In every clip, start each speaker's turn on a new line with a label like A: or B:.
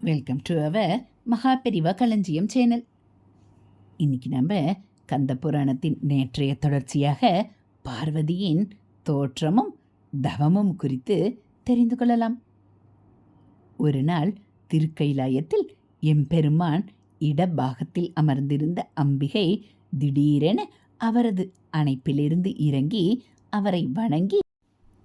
A: Welcome to our Maha Periyava களஞ்சியம் channel இன்னைக்கு நம்ம கந்த புராணத்தின் நேற்றைய தொடர்ச்சியாக பார்வதியின் தோற்றமும் தவமும் குறித்து தெரிந்து கொள்ளலாம். ஒரு நாள் திருக்கைலாயத்தில் எம்பெருமான் இடபாகத்தில் அமர்ந்திருந்த அம்பிகை திடீரென அவரது அணைப்பிலிருந்து இறங்கி அவரை வணங்கி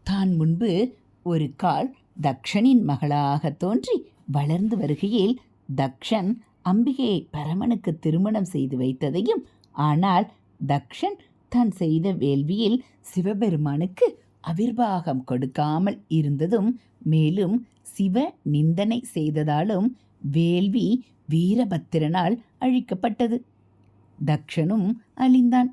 A: தான் முன்பு ஒரு கால் தக்ஷனின் மகளாக தோன்றி வளர்ந்து வருகையில் தக்ஷன் அம்பிகையை பரமனுக்கு திருமணம் செய்து வைத்ததையும் ஆனால் தக்ஷன் தான் செய்த வேள்வியில் சிவபெருமானுக்கு அவிர்வாகம் கொடுக்காமல் இருந்ததும் மேலும் சிவ நிந்தனை செய்ததாலும் வேள்வி வீரபத்திரனால் அழிக்கப்பட்டது. தக்ஷனும் அழிந்தான்.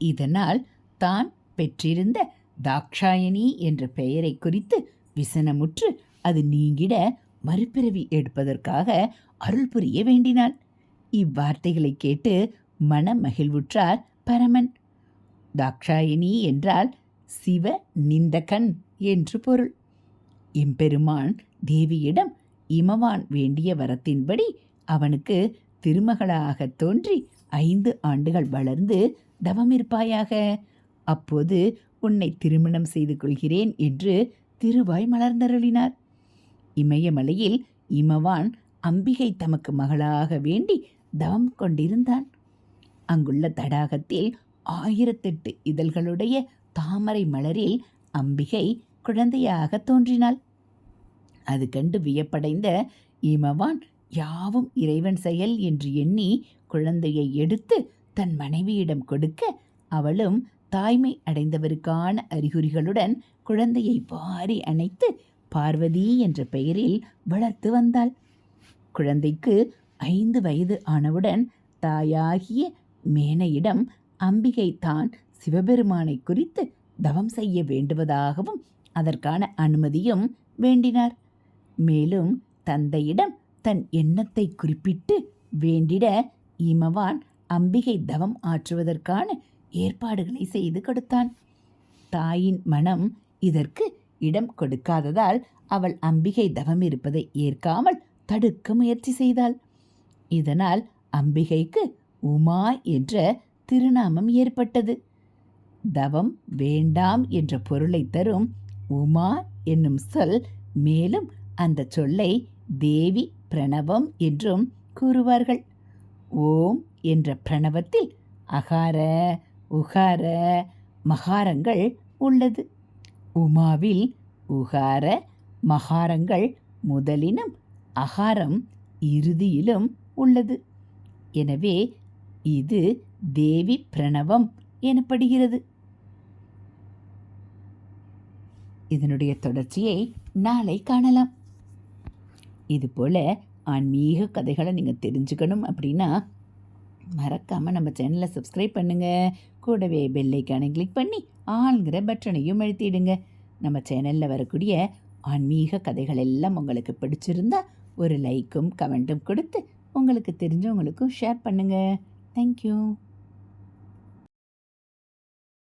A: இதனால் தான் பெற்றிருந்த தாக்ஷாயணி என்ற பெயரை குறித்து விசனமுற்று அது நீங்கிட மறுபிறவி எடுப்பதற்காக அருள் புரிய வேண்டினாள். இவ்வார்த்தைகளை கேட்டு மன மகிழ்வுற்றார் பரமன். தாக்ஷாயணி என்றால் சிவ நிந்தகன் என்று பொருள். எம்பெருமான் தேவியிடம் இமவான் வேண்டிய வரத்தின்படி அவனுக்கு திருமகளாக தோன்றி ஐந்து ஆண்டுகள் வளர்ந்து தவமிருப்பாயாக. அப்போது உன்னை திருமணம் செய்து கொள்கிறேன் என்று திருவாய் மலர்ந்தருளினார். இமயமலையில் இமவான் அம்பிகை தமக்கு மகளாக வேண்டி தவம் கொண்டிருந்தான். அங்குள்ள தடாகத்தில் ஆயிரத்தெட்டு இதழ்களுடைய தாமரை மலரில் அம்பிகை குழந்தையாக தோன்றினாள். அது கண்டு வியப்படைந்த இமவான் யாவும் இறைவன் செயல் என்று எண்ணி குழந்தையை எடுத்து தன் மனைவியிடம் கொடுக்க அவளும் தாய்மை அடைந்தவருக்கான அறிகுறிகளுடன் குழந்தையை வாரி அணைத்து பார்வதி என்ற பெயரில் வளர்த்து வந்தாள். குழந்தைக்கு ஐந்து வயது ஆனவுடன் தாயாகிய மேனையிடம் அம்பிகை தான் சிவபெருமானை குறித்து தவம் செய்ய வேண்டுவதாகவும் அதற்கான அனுமதியும் வேண்டினார். மேலும் தந்தையிடம் தன் எண்ணத்தை குறிப்பிட்டு வேண்டிட இமவான் அம்பிகை தவம் ஆற்றுவதற்கான ஏற்பாடுகளை செய்து கொடுத்தான். தாயின் மனம் இதற்கு இடம் கொடுக்காததால் அவள் அம்பிகை தவம் இருப்பதை ஏற்காமல் தடுக்க முயற்சி செய்தாள். இதனால் அம்பிகைக்கு உமா என்ற திருநாமம் ஏற்பட்டது. தவம் வேண்டாம் என்ற பொருளை தரும் உமா என்னும் சொல் மேலும் அந்த சொல்லை தேவி பிரணவம் என்றும் கூறுவார்கள். ஓம் என்ற பிரணவத்தில் அகார உகார மகாரங்கள் உள்ளது. உமாவில் உகார மகாரங்கள் முதலினும் அகாரம் இறுதியிலும் உள்ளது. எனவே இது தேவி பிரணவம் எனப்படுகிறது. இதனுடைய தொடர்ச்சியை நாளை காணலாம். இதுபோல் ஆன்மீக கதைகளை நீங்கள் தெரிஞ்சுக்கணும் அப்படின்னா மறக்காமல் நம்ம சேனலை சப்ஸ்கிரைப் பண்ணுங்கள் கூடவே பெல்லைக்கானை கிளிக் பண்ணி ஆளுங்கிற பட்டனையும் எழுத்திடுங்க. நம்ம சேனலில் வரக்கூடிய ஆன்மீக கதைகள் எல்லாம் உங்களுக்கு பிடிச்சிருந்தா ஒரு லைக்கும் கமெண்ட்டும் கொடுத்து உங்களுக்கு தெரிஞ்சவங்களுக்கும் ஷேர் பண்ணுங்கள் தேங்க்யூ